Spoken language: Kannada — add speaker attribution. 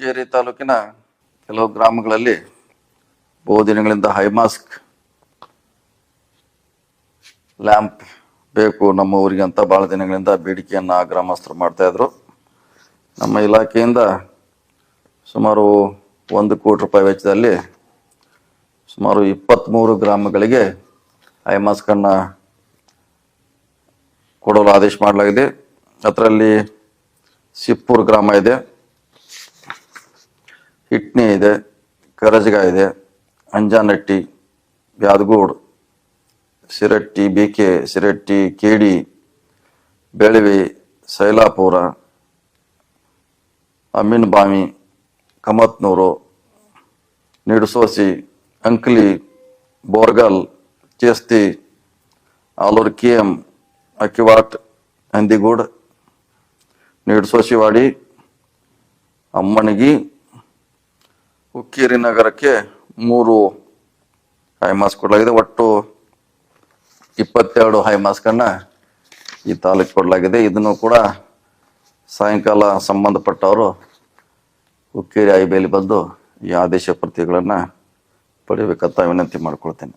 Speaker 1: ಹುಕ್ಕೇರಿ ತಾಲೂಕಿನ ಕೆಲವು ಗ್ರಾಮಗಳಲ್ಲಿ ಬಹು ದಿನಗಳಿಂದ ಹೈಮಾಸ್ಕ್ ಲ್ಯಾಂಪ್ ಬೇಕು ನಮ್ಮ ಊರಿಗೆ ಅಂತ ಭಾಳ ದಿನಗಳಿಂದ ಬೇಡಿಕೆಯನ್ನು ಗ್ರಾಮಸ್ಥರು ಮಾಡ್ತಾಯಿದ್ರು ನಮ್ಮ ಇಲಾಖೆಯಿಂದ ಸುಮಾರು ಒಂದು ಕೋಟಿ ರೂಪಾಯಿ ವೆಚ್ಚದಲ್ಲಿ ಸುಮಾರು ಇಪ್ಪತ್ತ್ಮೂರು ಗ್ರಾಮಗಳಿಗೆ ಹೈಮಾಸ್ಕನ್ನು ಕೊಡಲು ಆದೇಶ ಮಾಡಲಾಗಿದೆ. ಅದರಲ್ಲಿ ಸಿಪ್ಪೂರ್ ಗ್ರಾಮ ಇದೆ. ಹಿಟ್ನಿ ಇದೆ, ಕರಜಗ ಇದೆ, ಅಂಜಾನಟ್ಟಿ, ಬ್ಯಾದಗೂಡ್, ಸಿರಟ್ಟಿ ಬಿಕೆ ಸಿರಟ್ಟಿ ಕೇಡಿ ಬೆಳವಿ ಸೈಲಾಪುರ ಅಮ್ಮಿನಬಾಮಿ ಬಾಮಿ ಕಮತ್ನೂರು, ನಿಡುಸೋಸಿ, ಅಂಕ್ಲಿ, ಬೋರ್ಗಲ್, ಚೇಸ್ತಿ, ಆಲೂರು ಕೆ ಎಂ, ಅಕ್ಕಿವಾಟ್ ಹಂದಿಗೂಡ್ ನಿಡುಸೋಸಿವಾಡಿ ಅಮ್ಮಣಿಗಿ ಹುಕ್ಕೇರಿ ನಗರಕ್ಕೆ ಮೂರು ಹೈಮಾಸ್ ಕೊಡಲಾಗಿದೆ. ಒಟ್ಟು ಇಪ್ಪತ್ತೆರಡು ಹೈಮಾಸ್ಕನ್ನು ಈ ತಾಲೂಕು ಕೊಡಲಾಗಿದೆ. ಇದನ್ನು ಕೂಡ ಸಾಯಂಕಾಲ ಸಂಬಂಧಪಟ್ಟವರು ಹುಕ್ಕೇರಿ ಐಬೇಲಿ ಬಂದು ಈ ಆದೇಶ ಪ್ರತಿಗಳನ್ನು ಪಡಿಬೇಕಂತ ವಿನಂತಿ ಮಾಡ್ಕೊಳ್ತೇನೆ.